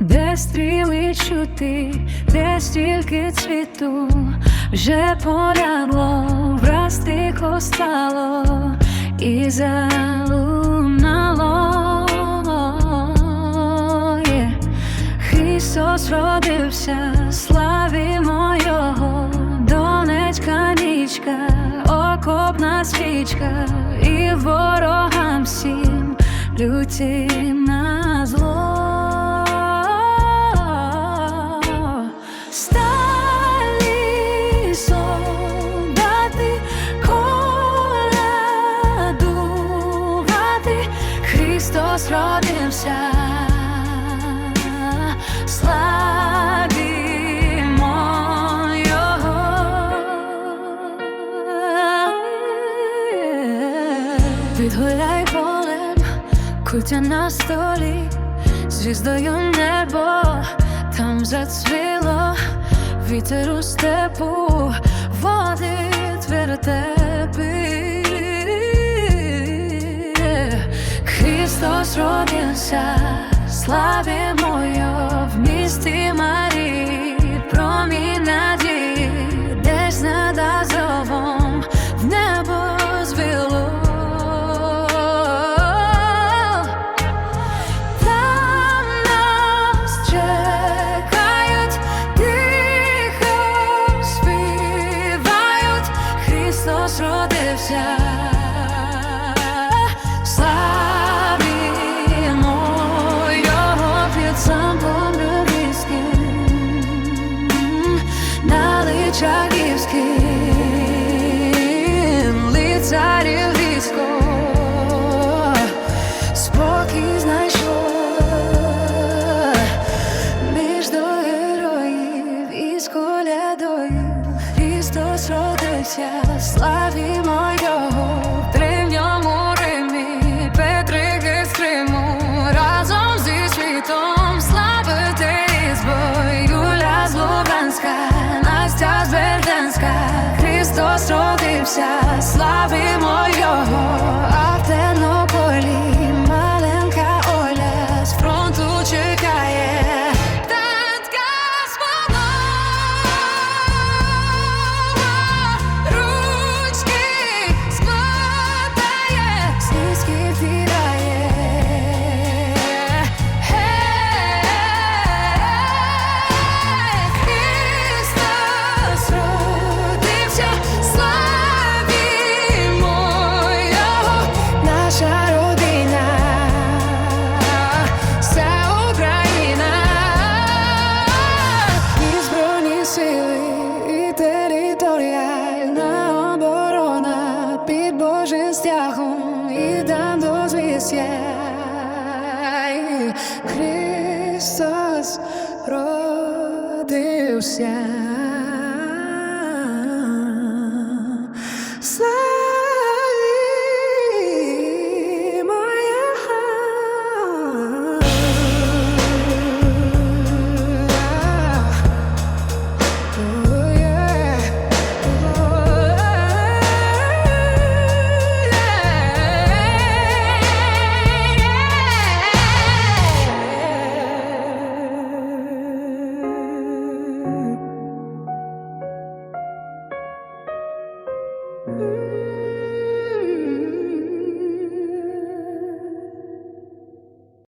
Де стріли чути, де стільки цвіту вже полягло, враз тихо стало і залунало. Родився, славімо Його, донечка нічка, окопна свічка, і ворогам всім лютім на зло. Христос родився. Відгуляй полем, кутя на столі, звіздою небо там зацвіло, вітер у степу, води твертепи. Христос родився, славімо Його в місті Марії, Личаківським, лицарів спокій знайшло між до героїв із колядою. Христос родився, славімо Христос слави славімо дозвістя. Христос родився. Thank.